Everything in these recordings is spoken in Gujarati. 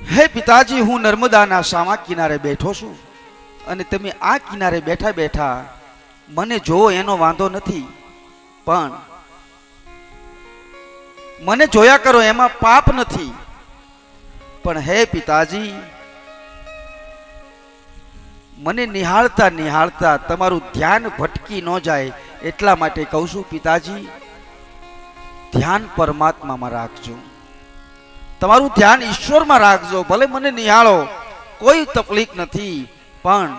હે પિતાજી, હું નર્મદાના સામા કિનારે બેઠો છું અને તમે આ કિનારે બેઠા બેઠા મને જોવો એનો વાંધો નથી. પણ મને જોયા કરો, એમાં પાપ નથી. પણ હે પિતાજી, મને નિહાળતા નિહાળતા તમારું ધ્યાન ભટકી ન જાય એટલા માટે કહું છું પિતાજી, ધ્યાન પરમાત્મામાં રાખજો. તમારું ધ્યાન ઈશ્વરમાં રાખજો, ભલે મને નિહાળો, કોઈ તકલીફ નથી, પણ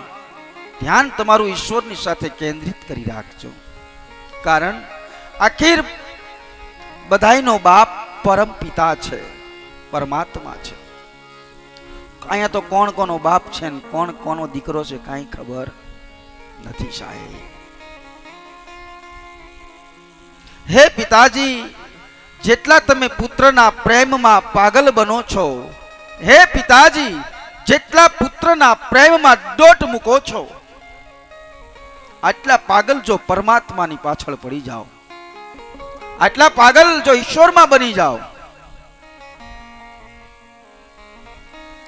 ધ્યાન તમારું ઈશ્વરની સાથે કેન્દ્રિત કરી રાખજો. કારણ આખીર બધાયનો બાપ પરમ પિતા છે, પરમાત્મા છે. અહીંયા તો કોણ કોનો બાપ છે ને કોણ કોનો દીકરો છે કાંઈ ખબર નથી સાહેબ. હે પિતાજી જેટલા તમે પુત્રના પ્રેમમાં પાગલ બનો છો, હે પિતાજી, જેટલા પુત્રના પ્રેમમાં દોટ મૂકો છો, આટલા પાગલ જો પરમાત્માની પાછળ પડી જાઓ, આટલા પાગલ જો ઈશ્વરમાં બની જાઓ,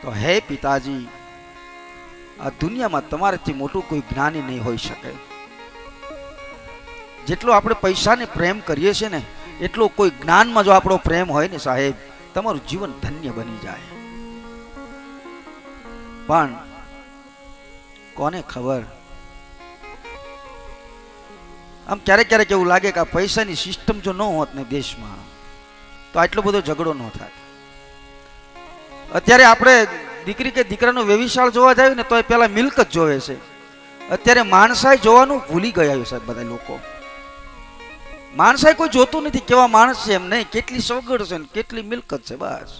તો હે પિતાજી, આ દુનિયામાં તમારાથી મોટું કોઈ જ્ઞાની નહીં હોઈ શકે. જેટલો આપણે પૈસાને પ્રેમ કરીએ છીએ ને એટલો કોઈ જ્ઞાનમાં જો આપણો પ્રેમ હોય ને સાહેબ, તમારું જીવન ધન્ય બની જાય. પણ કોને ખબર? આમ ક્યારેક ક્યારેક એવું લાગે કે આ પૈસાની સિસ્ટમ જો ન હોત ને દેશમાં, તો આટલો બધો ઝઘડો ન થાય અત્યારે આપણે દીકરી કે દીકરાનો વ્યવિશાળ જોવા જાય ને તો એ પેલા મિલકત જોવે છે. અત્યારે માણસાઈ જોવાનું ભૂલી ગયા છે બધા લોકો. માણસાઈ કોઈ જોતું નથી કેવા માણસ છે એમ નહીં. કેટલી સગવડ છે કેટલી મિલકત છે બસ.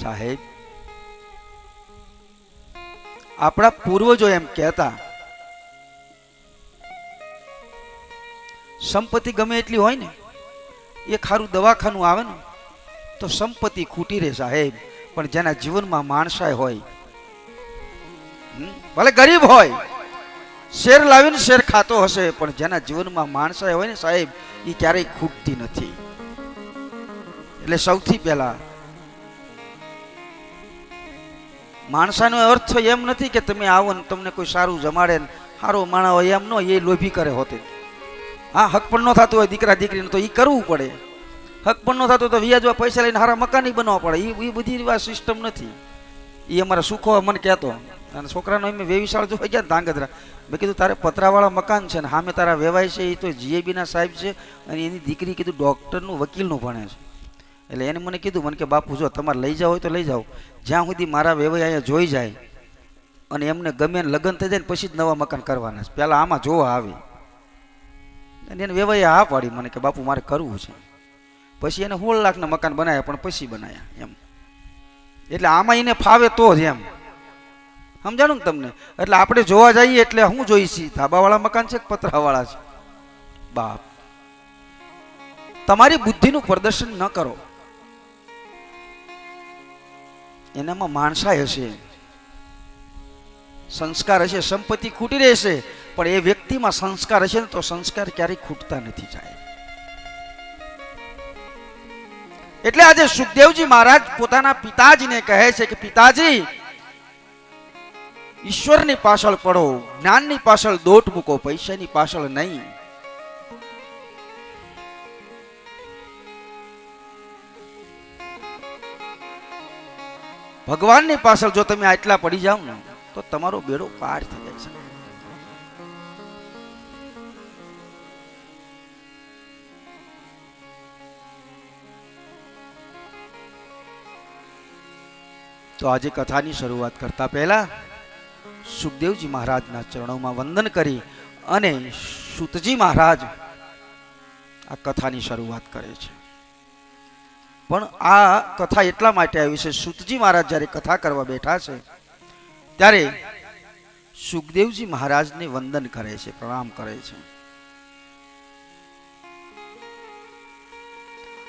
સાહેબ, આપણા પૂર્વજો એમ કહેતા, સંપત્તિ ગમે એટલી હોય ને, એ ખારું દવાખાનું આવે ને, તો સંપત્તિ ખૂટી રહે સાહેબ. પણ જેના જીવનમાં માણસાય હોય ભલે ગરીબ હોય શેર લાવીને શેર ખાતો હશે, પણ જેના જીવનમાં માણસાઈ હોય ને સાહેબ એ ક્યારેય ખૂટતી નથી. એટલે સૌથી પહેલા માણસાનો અર્થ એમ નથી કે તમે આવો ને તમને કોઈ સારું જમાડે ને સારો માણા હોય એમ નો એ લોભી કરે હોતે. હા, હક પણ ન થતું હોય દીકરા દીકરીને તો એ કરવું પડે. હક પણ ન થતું તો વ્યાજવા પૈસા લઈને હારા મકાન બનાવવા પડે. એ બધી સિસ્ટમ નથી. એ અમારા સુખો મને કહેતો. અને છોકરાનો એમ વેવિશાળ જોઈ ગયા ધાંગધ્રા. મેં કીધું, તારે પતરાવાળા મકાન છે ને સામે તારા વેવાય છે એ તો જીએબીના સાહેબ છે અને એની દીકરી કીધું, ડૉક્ટરનું વકીલનું ભણે છે. એટલે એને મને કીધું, મને કે, બાપુ, જો તમારે લઈ જાવ હોય તો લઈ જાઓ. જ્યાં સુધી મારા વેવાય અહીંયા જોઈ જાય અને એમને ગમે લગ્ન થઈ જાય ને પછી જ નવા મકાન કરવાના છે. પહેલાં આમાં જોવા આવે. અને એને વેવાએ હા પાડી, મને કે, બાપુ, મારે કરવું છે. પછી એને સોળ લાખના મકાન બનાવ્યા, પણ પછી બનાવ્યા એમ. એટલે આમાં એને ફાવે તો જ એમ. સમજાણું તમને? એટલે આપણે જોવા જઈએ એટલે હું જોઈશી ધાબાવાળા મકાન છે પતરાવાળા છે? બાપ. તમારી બુદ્ધિનું પ્રદર્શન ન કરો. એનામાં માણસાય હશે. સંસ્કાર હશે, સંપત્તિ ખૂટી રહેશે. પણ એ વ્યક્તિમાં સંસ્કાર હશે ને તો સંસ્કાર ક્યારેય ખૂટતા નથી જાય. એટલે આજે સુખદેવજી મહારાજ પોતાના પિતાજીને કહે છે કે, પિતાજી ઈશ્વરની પાછળ પડો, જ્ઞાનની પાછળ દોટ મૂકો, પૈસાની પાછળ નહીં. ભગવાનની પાછળ જો તમે આટલા પડી જાઓ ને, તો તમારો બેડો પાર થઈ જાય છે. તો આજે કથાની શરૂઆત કરતા પહેલા સુખદેવજી મહારાજના ચરણોમાં વંદન કરી અને સુતજી મહારાજ આ કથાની શરૂઆત કરે છે. પણ આ કથા એટલા માટે આવી છે, સુતજી મહારાજ જ્યારે કથા કરવા બેઠા છે, ત્યારે સુખદેવજી મહારાજને વંદન કરે છે, પ્રણામ કરે છે.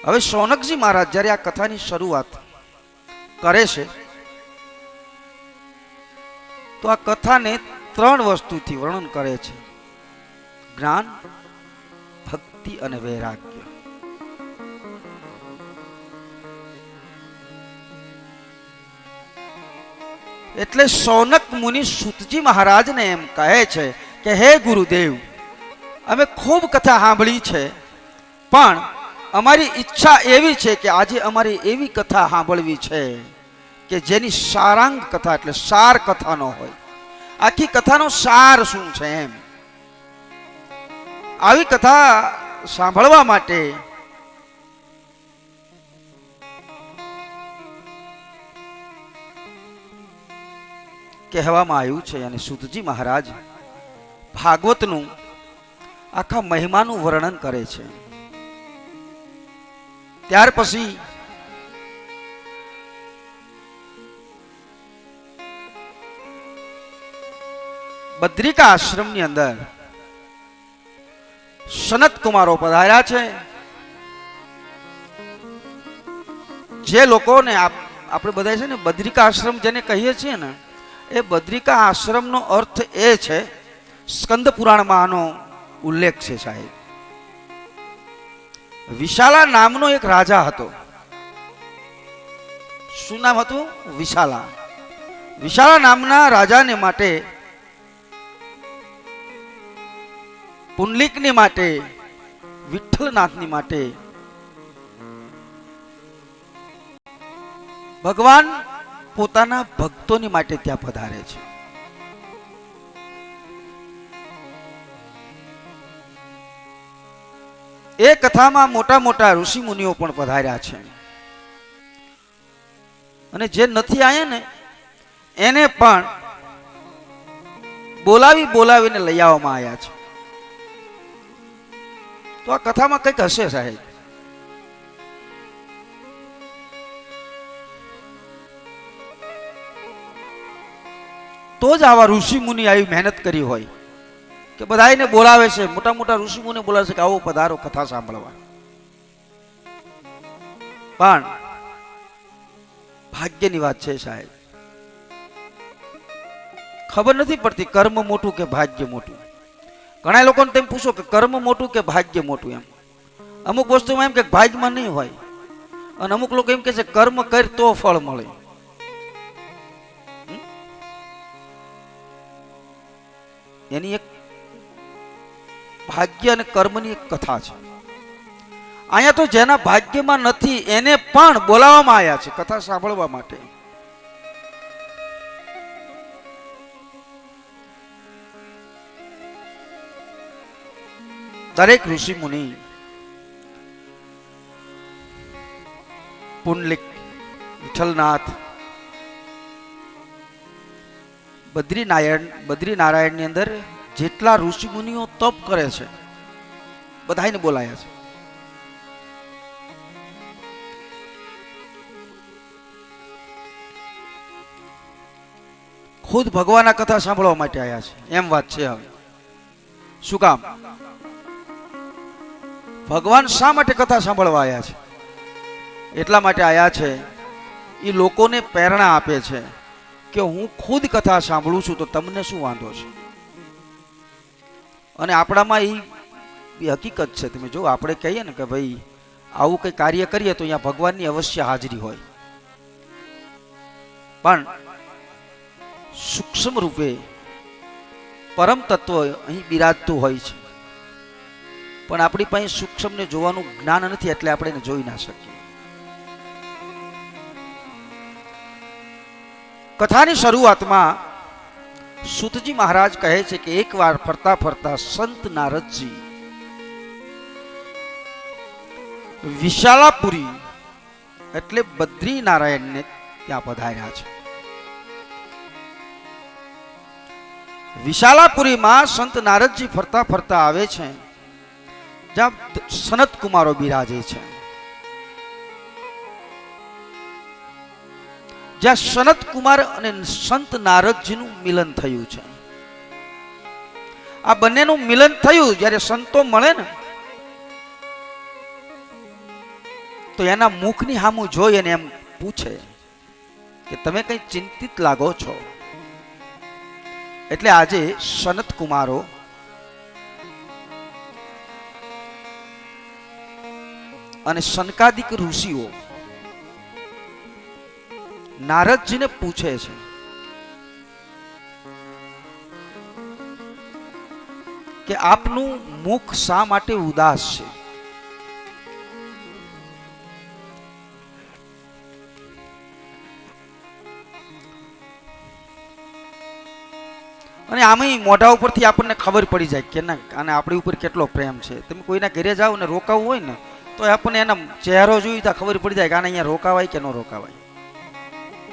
હવે સોનકજી મહારાજ જ્યારે આ કથાની શરૂઆત કરે છે તો આ કથાને ત્રણ વસ્તુથી વર્ણન કરે છે. જ્ઞાન, ભક્તિ અને વૈરાગ્ય. એટલે સોનક મુનિ સુતજી મહારાજને એમ કહે છે કે, હે ગુરુદેવ, અમે ખૂબ કથા સાંભળી છે, પણ અમારી ઈચ્છા એવી છે કે આજે અમારી એવી કથા સાંભળવી છે. કે જેની સારાંગ કથા એટલે સાર કથાનો હોય. આખી કથાનો સાર શું છે એમ? આવી કથા સાંભળવા માટે કહેવામાં આવ્યું છે અને સુતજી મહારાજ ભાગવતનું આખા મહિમાનું વર્ણન કરે છે. ત્યાર પછી બદ્રિકા આશ્રમની અંદર સનત કુમારો પધાર્યા છે. જે લોકોને આપણે બધા છે ને બદ્રિકા આશ્રમ જેને કહીએ છીએ ને, એ બદ્રિકા આશ્રમનો અર્થ એ છે, સ્કંદ પુરાણમાં આનો ઉલ્લેખ છે સાહેબ. વિશાલા નામનો એક રાજા હતો. શું નામ હતું? વિશાલા. વિશાલા નામના રાજાને માટે પુંડલિકની માટે, વિઠ્ઠલનાથની માટે. ભગવાન પોતાના ભક્તોની માટે ત્યાં પધારે છે. એ કથામાં મોટા મોટા ઋષિ મુનિઓ પણ પધાર્યા છે. અને જે નથી આવ્યા ને, એને પણ બોલાવી બોલાવીને લઈ આવવામાં આવ્યા છે. તો આ કથામાં કંઈક હશે સાહેબ. તો જ આવા ઋષિ મુનિ આવી મહેનત કરી હોય કે બધાને બોલાવે છે મોટા મોટા ઋષિ મુનિ બોલાવે છે કે આવો પધારો કથા સાંભળવા. પણ ભાગ્યની વાત છે સાહેબ. ખબર નથી પડતી કર્મ મોટું કે ભાગ્ય મોટું. ઘણા લોકોને તમે પૂછો કે કર્મ મોટું કે ભાગ્ય મોટું એમ? અમુક વસ્તુમાં એમ કે ભાગ્યમાં નહીં હોય. અને અમુક લોકો એમ કે છે, કર્મ કર તો ફળ મળે. એની એક ભાગ્ય અને કર્મની એક કથા છે. અહીંયા તો જેના ભાગ્યમાં નથી, એને પણ બોલાવવામાં આવ્યા છે, કથા સાંભળવા માટે. દરેક ઋષિ મુનિ પુંડલિક, વિઠ્ઠલનાથ બદ્રીનારાયણ બદ્રીનારાયણની અંદર જેટલા ઋષિ મુનિઓ તપ કરે છે બધાને બોલાયા છે. ખુદ ભગવાનના કથા સાંભળવા માટે આવ્યા છે. એમ વાત છે હવે. શું કામ? ભગવાન શા માટે કથા સાંભળવા આવ્યા છે? એટલા માટે આવ્યા છે એ લોકોને પ્રેરણા આપે છે કે હું ખુદ કથા સાંભળું છું તો તમને શું વાંધો છે? અને આપણામાં એ હકીકત છે, તમે જો, આપણે કહીએ ને કે ભાઈ, આવું કંઈ કાર્ય કરીએ તો અહીંયા ભગવાનની અવશ્ય હાજરી હોય. પણ સૂક્ષ્મ રૂપે પરમ તત્વ અહીં બિરાજતું હોય છે. પણ આપણી પાસે સૂક્ષ્મને જોવાનું જ્ઞાન નથી એટલે આપણે એને જોઈ ના શકીએ. કથાની શરૂઆતમાં સુતજી મહારાજ કહે છે કે એકવાર ફરતા ફરતા સંત નારદજી વિશાલાપુરી એટલે બદ્રી નારાયણને ત્યાં પધાર્યા છે. વિશાલાપુરીમાં સંત નારદજી ફરતા ફરતા આવે છે. જ્યાં સનત કુમારો બિરાજે છે. જ્યાં સનત કુમાર અને સંત નારદજીનું મિલન થયું છે. આ બંનેનું મિલન થયું, જ્યારે સંતો મળે ને, તો એના મુખની સામું જોઈ અને એમ પૂછે કે તમે કઈ ચિંતિત લાગો છો? એટલે આજે સનત કુમારો અને શનકાદિક ઋષિઓ નારદજીને પૂછે છે, કે આપનું મુખ શા માટે ઉદાસ છે? અને આમે મોઢા ઉપરથી આપણને ખબર પડી જાય કે ના, અને આપણી ઉપર કેટલો પ્રેમ છે. તમે કોઈના ઘરે જાઓ ને રોકાવું હોય ને તો આપણને એના ચહેરો જોઈ તો ખબર પડી જાય કે આને અહીંયા રોકાવાય કે ન રોકાવાય.